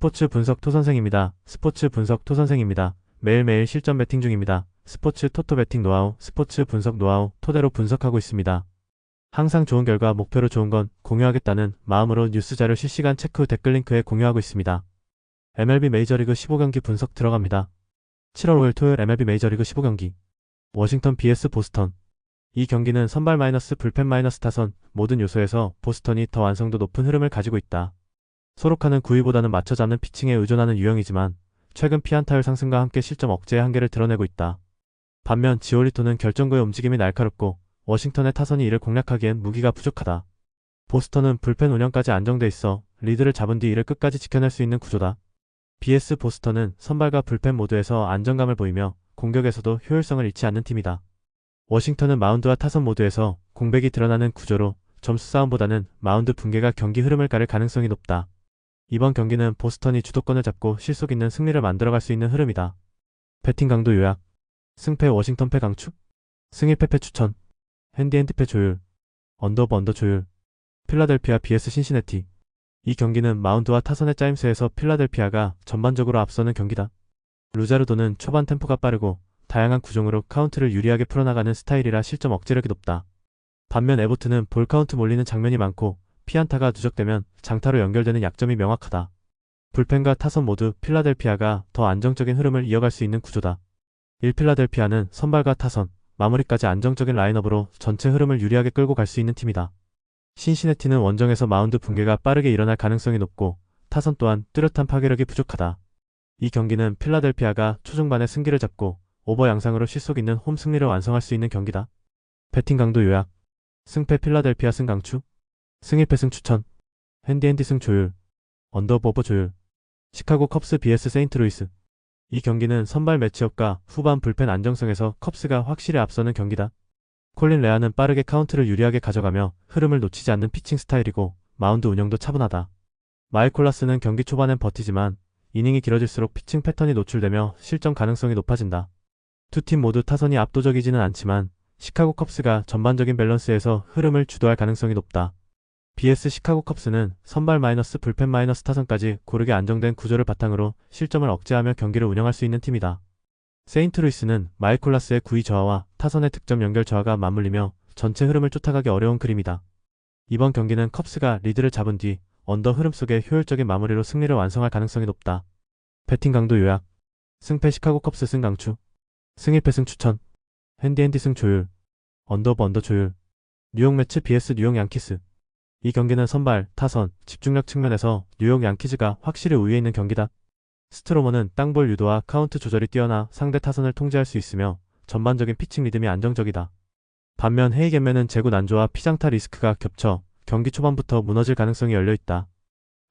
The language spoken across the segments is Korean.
스포츠 분석 토선생입니다. 스포츠 분석 토선생입니다. 매일매일 실전 배팅 중입니다. 스포츠 토토 배팅 노하우, 스포츠 분석 노하우 토대로 분석하고 있습니다. 항상 좋은 결과 목표로 좋은 건 공유하겠다는 마음으로 뉴스 자료 실시간 체크 후 댓글 링크에 공유하고 있습니다. MLB 메이저리그 15경기 분석 들어갑니다. 7월 5일 토요일 MLB 메이저리그 15경기 워싱턴 BS 보스턴 이 경기는 선발 마이너스 불펜 마이너스 타선 모든 요소에서 보스턴이 더 완성도 높은 흐름을 가지고 있다. 소로카는 9위보다는 맞춰 잡는 피칭에 의존하는 유형이지만 최근 피안타율 상승과 함께 실점 억제의 한계를 드러내고 있다. 반면 지올리토는 결정구의 움직임이 날카롭고 워싱턴의 타선이 이를 공략하기엔 무기가 부족하다. 보스턴은 불펜 운영까지 안정돼 있어 리드를 잡은 뒤 이를 끝까지 지켜낼 수 있는 구조다. BS 보스턴은 선발과 불펜 모두에서 안정감을 보이며 공격에서도 효율성을 잃지 않는 팀이다. 워싱턴은 마운드와 타선 모두에서 공백이 드러나는 구조로 점수 싸움보다는 마운드 붕괴가 경기 흐름을 가를 가능성이 높다. 이번 경기는 보스턴이 주도권을 잡고 실속 있는 승리를 만들어갈 수 있는 흐름이다. 배팅 강도 요약 승패 워싱턴 패 강축 승일 패패 추천 핸디핸드 패 조율 언더브 언더 조율 필라델피아 BS 신시내티 이 경기는 마운드와 타선의 짜임새에서 필라델피아가 전반적으로 앞서는 경기다. 루자르도는 초반 템포가 빠르고 다양한 구종으로 카운트를 유리하게 풀어나가는 스타일이라 실점 억제력이 높다. 반면 에보트는 볼 카운트 몰리는 장면이 많고 피안타가 누적되면 장타로 연결되는 약점이 명확하다. 불펜과 타선 모두 필라델피아가 더 안정적인 흐름을 이어갈 수 있는 구조다. 1필라델피아는 선발과 타선, 마무리까지 안정적인 라인업으로 전체 흐름을 유리하게 끌고 갈 수 있는 팀이다. 신시내티는 원정에서 마운드 붕괴가 빠르게 일어날 가능성이 높고 타선 또한 뚜렷한 파괴력이 부족하다. 이 경기는 필라델피아가 초중반에 승기를 잡고 오버 양상으로 실속 있는 홈 승리를 완성할 수 있는 경기다. 배팅 강도 요약 승패 필라델피아 승 강추 승일패 승 추천 핸디핸디 승 조율 언더버버 조율 시카고 컵스 vs 세인트루이스 이 경기는 선발 매치업과 후반 불펜 안정성에서 컵스가 확실히 앞서는 경기다. 콜린 레아는 빠르게 카운트를 유리하게 가져가며 흐름을 놓치지 않는 피칭 스타일이고 마운드 운영도 차분하다. 마이콜라스는 경기 초반엔 버티지만 이닝이 길어질수록 피칭 패턴이 노출되며 실점 가능성이 높아진다. 두 팀 모두 타선이 압도적이지는 않지만 시카고 컵스가 전반적인 밸런스에서 흐름을 주도할 가능성이 높다. BS 시카고 컵스는 선발 마이너스 불펜 마이너스 타선까지 고르게 안정된 구조를 바탕으로 실점을 억제하며 경기를 운영할 수 있는 팀이다. 세인트루이스는 마이콜라스의 구위 저하와 타선의 득점 연결 저하가 맞물리며 전체 흐름을 쫓아가기 어려운 그림이다. 이번 경기는 컵스가 리드를 잡은 뒤 언더 흐름 속에 효율적인 마무리로 승리를 완성할 가능성이 높다. 배팅 강도 요약 승패 시카고 컵스 승 강추 승일패 승 추천 핸디핸디 승 조율 언더브 언더 조율 뉴욕 매치 BS 뉴욕 양키스 이 경기는 선발, 타선, 집중력 측면에서 뉴욕 양키즈가 확실히 우위에 있는 경기다. 스트로머는 땅볼 유도와 카운트 조절이 뛰어나 상대 타선을 통제할 수 있으며 전반적인 피칭 리듬이 안정적이다. 반면 헤이겐맨은 제구 난조와 피장타 리스크가 겹쳐 경기 초반부터 무너질 가능성이 열려있다.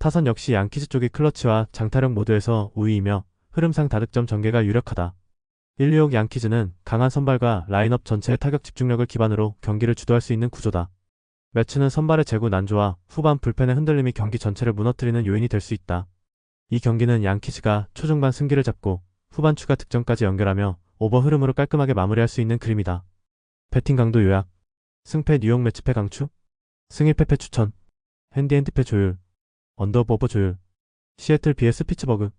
타선 역시 양키즈 쪽이 클러치와 장타력 모두에서 우위이며 흐름상 다득점 전개가 유력하다. 1, 2옥 양키즈는 강한 선발과 라인업 전체의 타격 집중력을 기반으로 경기를 주도할 수 있는 구조다. 매치는 선발의 제구 난조와 후반 불펜의 흔들림이 경기 전체를 무너뜨리는 요인이 될 수 있다. 이 경기는 양키즈가 초중반 승기를 잡고 후반 추가 득점까지 연결하며 오버 흐름으로 깔끔하게 마무리할 수 있는 그림이다. 배팅 강도 요약 승패 뉴욕 매치패 강추 승일패패 추천 핸디핸드패 조율 언더버버 조율 시애틀 BS 피츠버그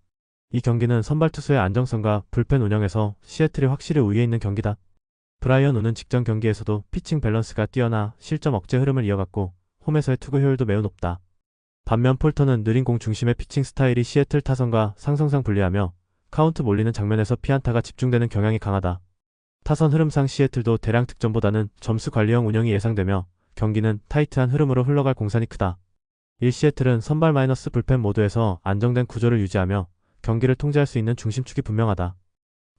이 경기는 선발 투수의 안정성과 불펜 운영에서 시애틀이 확실히 우위에 있는 경기다. 브라이언 우는 직전 경기에서도 피칭 밸런스가 뛰어나 실점 억제 흐름을 이어갔고 홈에서의 투구 효율도 매우 높다. 반면 폴터는 느린 공 중심의 피칭 스타일이 시애틀 타선과 상성상 불리하며 카운트 몰리는 장면에서 피안타가 집중되는 경향이 강하다. 타선 흐름상 시애틀도 대량 득점보다는 점수 관리형 운영이 예상되며 경기는 타이트한 흐름으로 흘러갈 공산이 크다. 1 시애틀은 선발 마이너스 불펜 모두에서 안정된 구조를 유지하며 경기를 통제할 수 있는 중심축이 분명하다.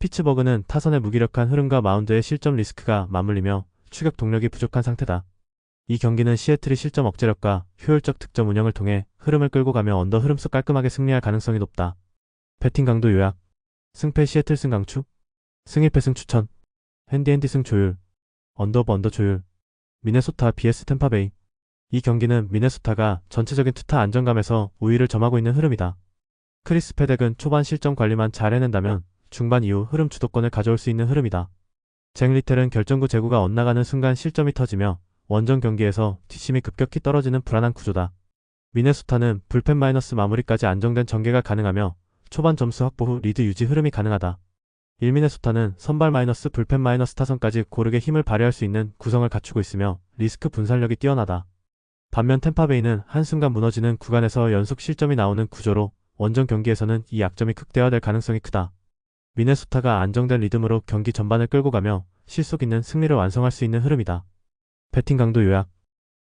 피츠버그는 타선의 무기력한 흐름과 마운드의 실점 리스크가 맞물리며 추격 동력이 부족한 상태다. 이 경기는 시애틀이 실점 억제력과 효율적 득점 운영을 통해 흐름을 끌고 가며 언더 흐름 속 깔끔하게 승리할 가능성이 높다. 배팅 강도 요약 승패 시애틀 승 강추 승일패 승 추천 핸디핸디 승 조율 언더브 언더 조율 미네소타 BS 템파베이 이 경기는 미네소타가 전체적인 투타 안정감에서 우위를 점하고 있는 흐름이다. 크리스 페덱은 초반 실점 관리만 잘 해낸다면 중반 이후 흐름 주도권을 가져올 수 있는 흐름이다. 잭 리텔은 결정구 제구가 엇나가는 순간 실점이 터지며 원정 경기에서 뒷심이 급격히 떨어지는 불안한 구조다. 미네소타는 불펜 마이너스 마무리까지 안정된 전개가 가능하며 초반 점수 확보 후 리드 유지 흐름이 가능하다. 1미네소타는 선발 마이너스 불펜 마이너스 타선까지 고르게 힘을 발휘할 수 있는 구성을 갖추고 있으며 리스크 분산력이 뛰어나다. 반면 템파베이는 한순간 무너지는 구간에서 연속 실점이 나오는 구조로 원정 경기에서는 이 약점이 극대화될 가능성이 크다. 미네소타가 안정된 리듬으로 경기 전반을 끌고 가며 실속 있는 승리를 완성할 수 있는 흐름이다. 배팅 강도 요약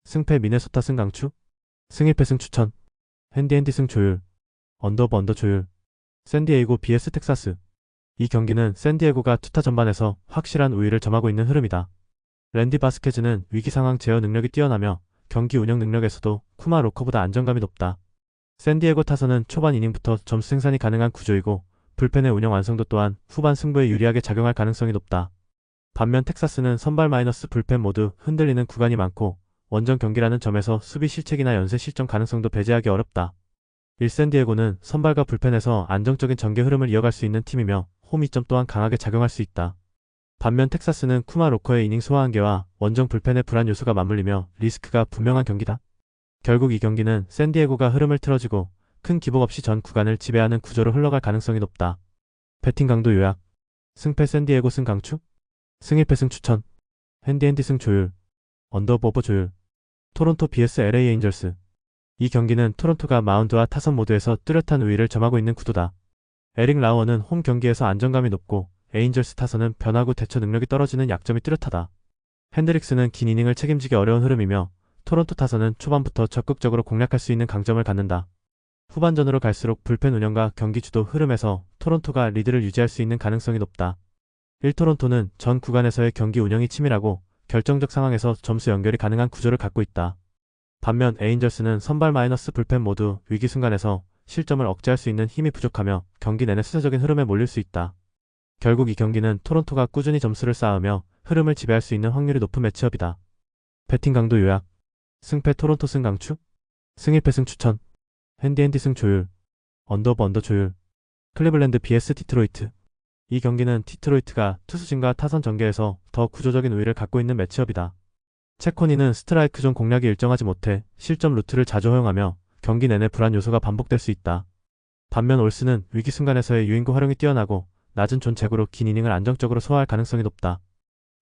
승패 미네소타 승 강추 승1패 승 추천 핸디핸디 승 조율 언더버 언더 조율 샌디에이고 BS 텍사스 이 경기는 샌디에고가 투타 전반에서 확실한 우위를 점하고 있는 흐름이다. 랜디 바스케즈는 위기 상황 제어 능력이 뛰어나며 경기 운영 능력에서도 쿠마 로커보다 안정감이 높다. 샌디에고 타선은 초반 이닝부터 점수 생산이 가능한 구조이고 불펜의 운영 완성도 또한 후반 승부에 유리하게 작용할 가능성이 높다. 반면 텍사스는 선발 마이너스 불펜 모두 흔들리는 구간이 많고 원정 경기라는 점에서 수비 실책이나 연쇄 실점 가능성도 배제하기 어렵다. 일샌디에고는 선발과 불펜에서 안정적인 전개 흐름을 이어갈 수 있는 팀이며 홈이점 또한 강하게 작용할 수 있다. 반면 텍사스는 쿠마 로커의 이닝 소화 한계와 원정 불펜의 불안 요소가 맞물리며 리스크가 분명한 경기다. 결국 이 경기는 샌디에고가 흐름을 틀어주고 큰 기복 없이 전 구간을 지배하는 구조로 흘러갈 가능성이 높다. 배팅 강도 요약 승패 샌디에고 승 강추 승 1패 승 추천 핸디핸디 승 조율 언더버버 조율 토론토 BS LA 에인절스 이 경기는 토론토가 마운드와 타선 모두에서 뚜렷한 우위를 점하고 있는 구도다. 에릭 라워는 홈 경기에서 안정감이 높고 에인절스 타선은 변화구 대처 능력이 떨어지는 약점이 뚜렷하다. 핸드릭스는 긴 이닝을 책임지기 어려운 흐름이며 토론토 타선은 초반부터 적극적으로 공략할 수 있는 강점을 갖는다. 후반전으로 갈수록 불펜 운영과 경기 주도 흐름에서 토론토가 리드를 유지할 수 있는 가능성이 높다. 1토론토는 전 구간에서의 경기 운영이 치밀하고 결정적 상황에서 점수 연결이 가능한 구조를 갖고 있다. 반면 에인절스는 선발 마이너스 불펜 모두 위기 순간에서 실점을 억제할 수 있는 힘이 부족하며 경기 내내 수세적인 흐름에 몰릴 수 있다. 결국 이 경기는 토론토가 꾸준히 점수를 쌓으며 흐름을 지배할 수 있는 확률이 높은 매치업이다. 배팅 강도 요약 승패 토론토 승 강추 승 1패 승 추천 핸디핸디 승 조율 언더버 언더 조율 클리블랜드 BS 디트로이트 이 경기는 디트로이트가 투수진과 타선 전개에서 더 구조적인 우위를 갖고 있는 매치업이다. 체코니는 스트라이크 존 공략이 일정하지 못해 실점 루트를 자주 허용하며 경기 내내 불안 요소가 반복될 수 있다. 반면 올스는 위기 순간에서의 유인구 활용이 뛰어나고 낮은 존 제구로 긴 이닝을 안정적으로 소화할 가능성이 높다.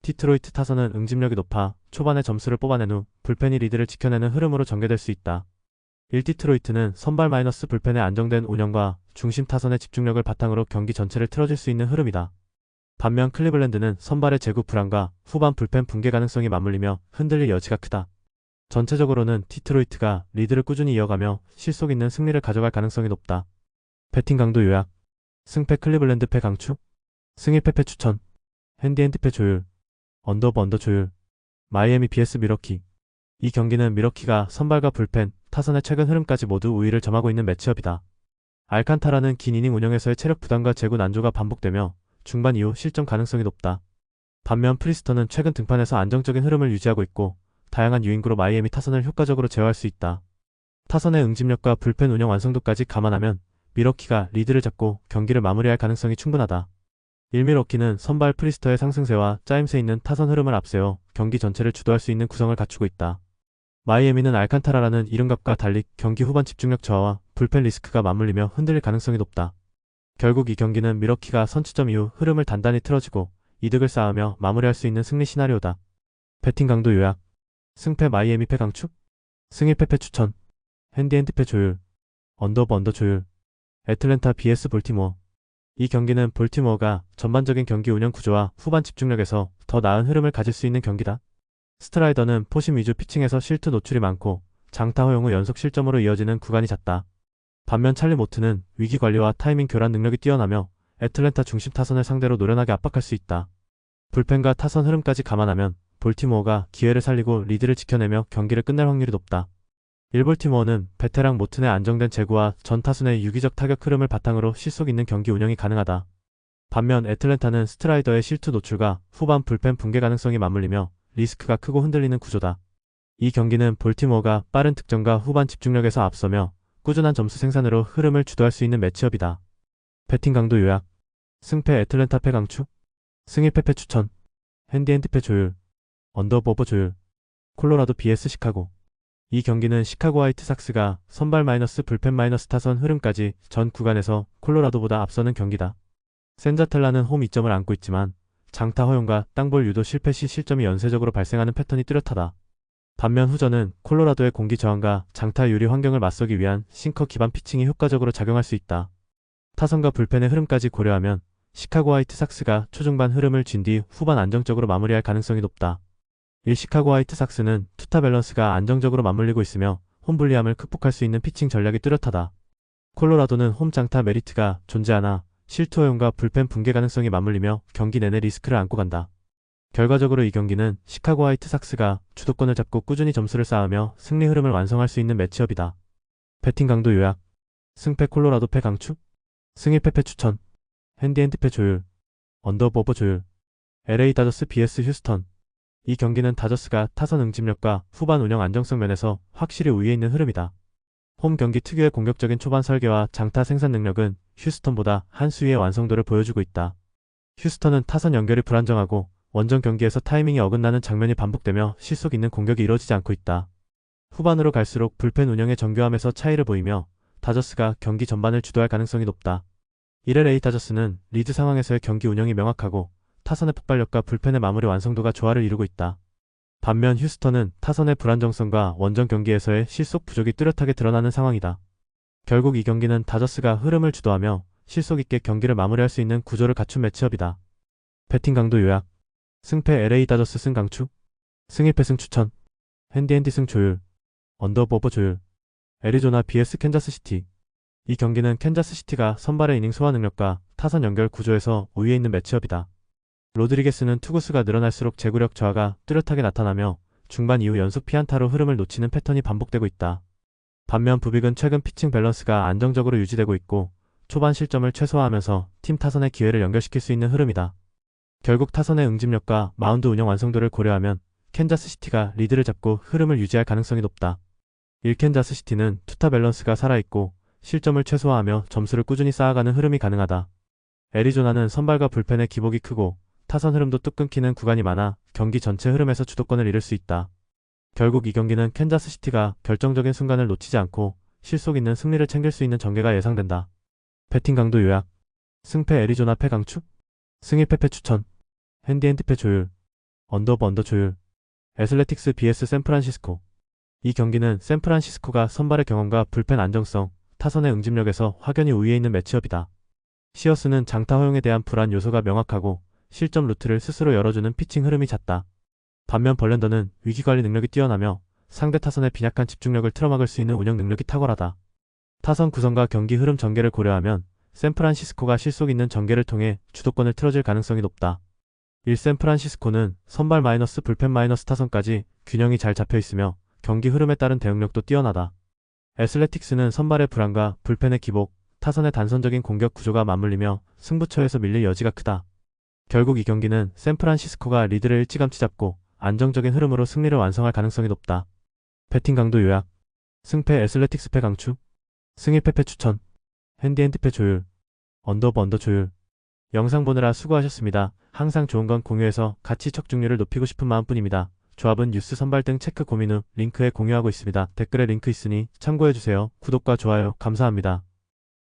디트로이트 타선은 응집력이 높아 초반에 점수를 뽑아낸 후 불펜이 리드를 지켜내는 흐름으로 전개될 수 있다. 1디트로이트는 선발 마이너스 불펜의 안정된 운영과 중심 타선의 집중력을 바탕으로 경기 전체를 틀어줄 수 있는 흐름이다. 반면 클리블랜드는 선발의 제구 불안과 후반 불펜 붕괴 가능성이 맞물리며 흔들릴 여지가 크다. 전체적으로는 디트로이트가 리드를 꾸준히 이어가며 실속 있는 승리를 가져갈 가능성이 높다. 배팅 강도 요약 승패 클리블랜드 패 강추 승 1패 패 추천 핸디핸드 패 조율 언더버 언더 조율 마이애미 BS 미러키 이 경기는 미러키가 선발과 불펜, 타선의 최근 흐름까지 모두 우위를 점하고 있는 매치업이다. 알칸타라는 긴 이닝 운영에서의 체력 부담과 제구 난조가 반복되며 중반 이후 실점 가능성이 높다. 반면 프리스터는 최근 등판에서 안정적인 흐름을 유지하고 있고 다양한 유인구로 마이애미 타선을 효과적으로 제어할 수 있다. 타선의 응집력과 불펜 운영 완성도까지 감안하면 미러키가 리드를 잡고 경기를 마무리할 가능성이 충분하다. 1미러키는 선발 프리스터의 상승세와 짜임새 있는 타선 흐름을 앞세워 경기 전체를 주도할 수 있는 구성을 갖추고 있다. 마이애미는 알칸타라라는 이름값과 달리 경기 후반 집중력 저하와 불펜 리스크가 맞물리며 흔들릴 가능성이 높다. 결국 이 경기는 미러키가 선취점 이후 흐름을 단단히 틀어지고 이득을 쌓으며 마무리할 수 있는 승리 시나리오다. 배팅 강도 요약 승패 마이애미 패 강축 승 1패 패 추천 핸디핸드 패 조율 언더버 언더 조율 애틀랜타 BS 볼티모어 이 경기는 볼티모어가 전반적인 경기 운영 구조와 후반 집중력에서 더 나은 흐름을 가질 수 있는 경기다. 스트라이더는 포심 위주 피칭에서 실투 노출이 많고 장타 허용 후 연속 실점으로 이어지는 구간이 잦다. 반면 찰리 모트는 위기 관리와 타이밍 교란 능력이 뛰어나며 애틀랜타 중심 타선을 상대로 노련하게 압박할 수 있다. 불펜과 타선 흐름까지 감안하면 볼티모어가 기회를 살리고 리드를 지켜내며 경기를 끝낼 확률이 높다. 1볼티모어는 베테랑 모튼의 안정된 제구와 전 타순의 유기적 타격 흐름을 바탕으로 실속 있는 경기 운영이 가능하다. 반면 애틀랜타는 스트라이더의 실투 노출과 후반 불펜 붕괴 가능성이 맞물리며 리스크가 크고 흔들리는 구조다. 이 경기는 볼티모어가 빠른 득점과 후반 집중력에서 앞서며 꾸준한 점수 생산으로 흐름을 주도할 수 있는 매치업이다. 배팅 강도 요약 승패 애틀랜타 패 강추 승 1패 패 추천 핸디핸드 패 조율 언더버버 조율 콜로라도 BS 시카고 이 경기는 시카고 화이트삭스가 선발 마이너스 불펜 마이너스 타선 흐름까지 전 구간에서 콜로라도보다 앞서는 경기다. 센자텔라는 홈 2점을 안고 있지만 장타 허용과 땅볼 유도 실패 시 실점이 연쇄적으로 발생하는 패턴이 뚜렷하다. 반면 후전은 콜로라도의 공기 저항과 장타 유리 환경을 맞서기 위한 싱커 기반 피칭이 효과적으로 작용할 수 있다. 타선과 불펜의 흐름까지 고려하면 시카고 화이트삭스가 초중반 흐름을 쥔 뒤 후반 안정적으로 마무리할 가능성이 높다. 1 시카고 화이트삭스는 투타 밸런스가 안정적으로 맞물리고 있으며 홈 불리함을 극복할 수 있는 피칭 전략이 뚜렷하다. 콜로라도는 홈 장타 메리트가 존재하나 실투 허용과 불펜 붕괴 가능성이 맞물리며 경기 내내 리스크를 안고 간다. 결과적으로 이 경기는 시카고 화이트삭스가 주도권을 잡고 꾸준히 점수를 쌓으며 승리 흐름을 완성할 수 있는 매치업이다. 배팅 강도 요약 승패 콜로라도 패 강추 승일 패패 추천 핸디핸드패 조율 언더버버 조율 LA 다저스 BS 휴스턴 이 경기는 다저스가 타선 응집력과 후반 운영 안정성 면에서 확실히 우위에 있는 흐름이다. 홈 경기 특유의 공격적인 초반 설계와 장타 생산 능력은 휴스턴보다 한 수위의 완성도를 보여주고 있다. 휴스턴은 타선 연결이 불안정하고 원정 경기에서 타이밍이 어긋나는 장면이 반복되며 실속 있는 공격이 이루어지지 않고 있다. 후반으로 갈수록 불펜 운영의 정교함에서 차이를 보이며 다저스가 경기 전반을 주도할 가능성이 높다. 1LA 다저스는 리드 상황에서의 경기 운영이 명확하고 타선의 폭발력과 불펜의 마무리 완성도가 조화를 이루고 있다. 반면 휴스턴은 타선의 불안정성과 원정 경기에서의 실속 부족이 뚜렷하게 드러나는 상황이다. 결국 이 경기는 다저스가 흐름을 주도하며 실속 있게 경기를 마무리할 수 있는 구조를 갖춘 매치업이다. 배팅 강도 요약 승패 LA 다저스 승 강추 승일패 승 추천 핸디핸디 승 조율 언더버버 조율 애리조나 BS 캔자스시티 이 경기는 캔자스시티가 선발의 이닝 소화 능력과 타선 연결 구조에서 우위에 있는 매치업이다. 로드리게스는 투구수가 늘어날수록 제구력 저하가 뚜렷하게 나타나며 중반 이후 연속 피안타로 흐름을 놓치는 패턴이 반복되고 있다. 반면 부빅은 최근 피칭 밸런스가 안정적으로 유지되고 있고 초반 실점을 최소화하면서 팀 타선의 기회를 연결시킬 수 있는 흐름이다. 결국 타선의 응집력과 마운드 운영 완성도를 고려하면 캔자스시티가 리드를 잡고 흐름을 유지할 가능성이 높다. 1캔자스시티는 투타 밸런스가 살아있고 실점을 최소화하며 점수를 꾸준히 쌓아가는 흐름이 가능하다. 애리조나는 선발과 불펜의 기복이 크고 타선 흐름도 뚝 끊기는 구간이 많아 경기 전체 흐름에서 주도권을 잃을 수 있다. 결국 이 경기는 캔자스시티가 결정적인 순간을 놓치지 않고 실속 있는 승리를 챙길 수 있는 전개가 예상된다. 배팅 강도 요약 승패 애리조나 패 강추 승일 패패 추천 핸디핸드패 조율 언더버 언더 조율 애슬레틱스 BS 샌프란시스코 이 경기는 샌프란시스코가 선발의 경험과 불펜 안정성, 타선의 응집력에서 확연히 우위에 있는 매치업이다. 시어스는 장타 허용에 대한 불안 요소가 명확하고 실점 루트를 스스로 열어주는 피칭 흐름이 잦다. 반면 벌렌더는 위기관리 능력이 뛰어나며 상대 타선의 빈약한 집중력을 틀어막을 수 있는 운영 능력이 탁월하다. 타선 구성과 경기 흐름 전개를 고려하면 샌프란시스코가 실속 있는 전개를 통해 주도권을 틀어질 가능성이 높다. 1 샌프란시스코는 선발 마이너스 불펜 마이너스 타선까지 균형이 잘 잡혀 있으며 경기 흐름에 따른 대응력도 뛰어나다. 애슬레틱스는 선발의 불안과 불펜의 기복, 타선의 단선적인 공격 구조가 맞물리며 승부처에서 밀릴 여지가 크다. 결국 이 경기는 샌프란시스코가 리드를 일찌감치 잡고 안정적인 흐름으로 승리를 완성할 가능성이 높다. 배팅 강도 요약 승패 애슬레틱스 패 강추 승일 패패 추천 핸디핸드패 조율 언더버 언더 조율 영상 보느라 수고하셨습니다. 항상 좋은 건 공유해서 가치 척중률을 높이고 싶은 마음뿐입니다. 조합은 뉴스 선발 등 체크 고민 후 링크에 공유하고 있습니다. 댓글에 링크 있으니 참고해주세요. 구독과 좋아요 감사합니다.